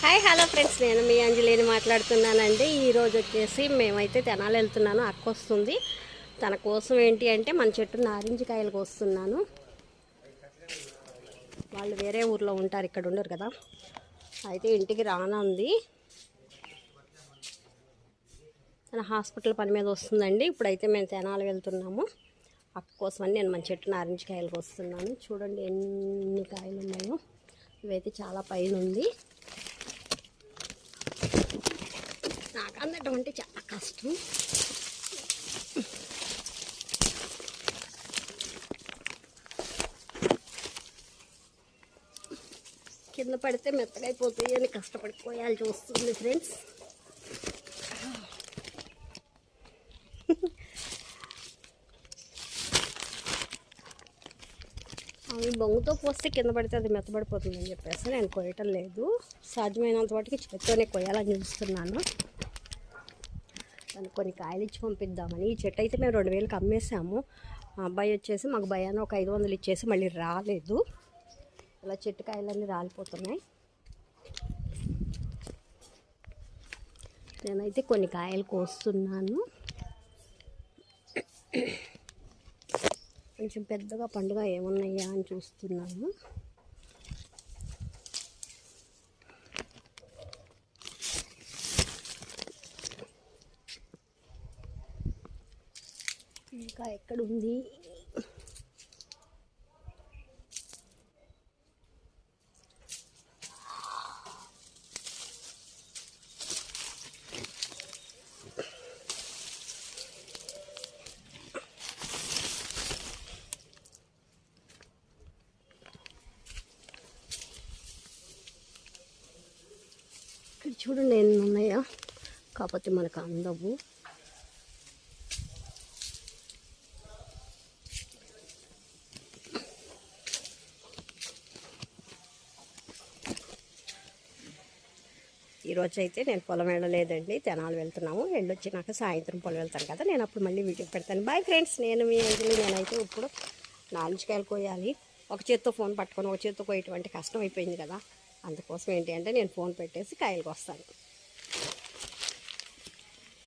Hi hello friends నేను మీ అంజలిని మాట్లాడుతున్నానండి. ఈరోజు వచ్చేసి మేమైతే తెనాలి వెళ్తున్నాను. అక్క వస్తుంది. తన కోసం ఏంటి అంటే మన చెట్టు నారింజ కాయలు కోస్తున్నాను వాళ్ళు వేరే ఊర్లో ఉంటారు. ఇక్కడ ఉండరు కదా. అయితే ఇంటికి రానుంది. తన హాస్పిటల్ పని మీద వస్తుందండి. ఇప్పుడైతే మేము తెనాలి వెళ్తున్నాము. అక్క కోసమని నేను మన చెట్టు నారింజ కాయలు కోస్తున్నాను చూడండి ఎన్ని కాయలు ఉన్నాయో. ఇవైతే చాలా పైన ఉంది నాకు అందటం అంటే చాలా కష్టం. కింద పడితే మెత్తగైపోతాయి అని కష్టపడి కోయాల్సి వస్తుంది ఫ్రెండ్స్. అవి బొంగుతో పోస్తే కింద పడితే అది మెత్తబడిపోతుందని చెప్పేసి నేను కొయ్యటం లేదు. సాధ్యమైనంత వాటికి చేత్తోనే కొయ్యాలని చూస్తున్నాను. తను కొన్ని కాయలు ఇచ్చి పంపిద్దామని. ఈ చెట్టు అయితే మేము రెండు వేలకు అమ్మేసాము. మా అబ్బాయి వచ్చేసి మాకు భయాన్ని ఒక ఐదు వందలు ఇచ్చేసి మళ్ళీ రాలేదు. ఇలా చెట్టు కాయలన్నీ రాలిపోతున్నాయి. నేనైతే కొన్ని కాయలు కోస్తున్నాను. కొంచెం పెద్దగా పండుగ ఏమున్నాయా అని చూస్తున్నాను. ఇంకా ఎక్కడుంది? చూడండి ఎన్ని ఉన్నాయా? కాకపోతే మనకు అందవు. ఈరోజు అయితే నేను పొలం వెళ్ళలేదండి. తెనాలు వెళ్తున్నాము. వెళ్ళొచ్చినాక సాయంత్రం పొలం వెళ్తాను కదా. నేను అప్పుడు మళ్ళీ వీడియో పెడతాను. బాయ్ ఫ్రెండ్స్ నేను మీ అంజలి నేనైతే ఇప్పుడు నాలుగుకాయలు కోయాలి. ఒక చేత్తో ఫోన్ పట్టుకొని ఒక చేత్తో కోయటం కష్టం అయిపోయింది కదా. అందుకోసం ఏంటి అంటే నేను ఫోన్ పెట్టేసి కాయలకు వస్తాను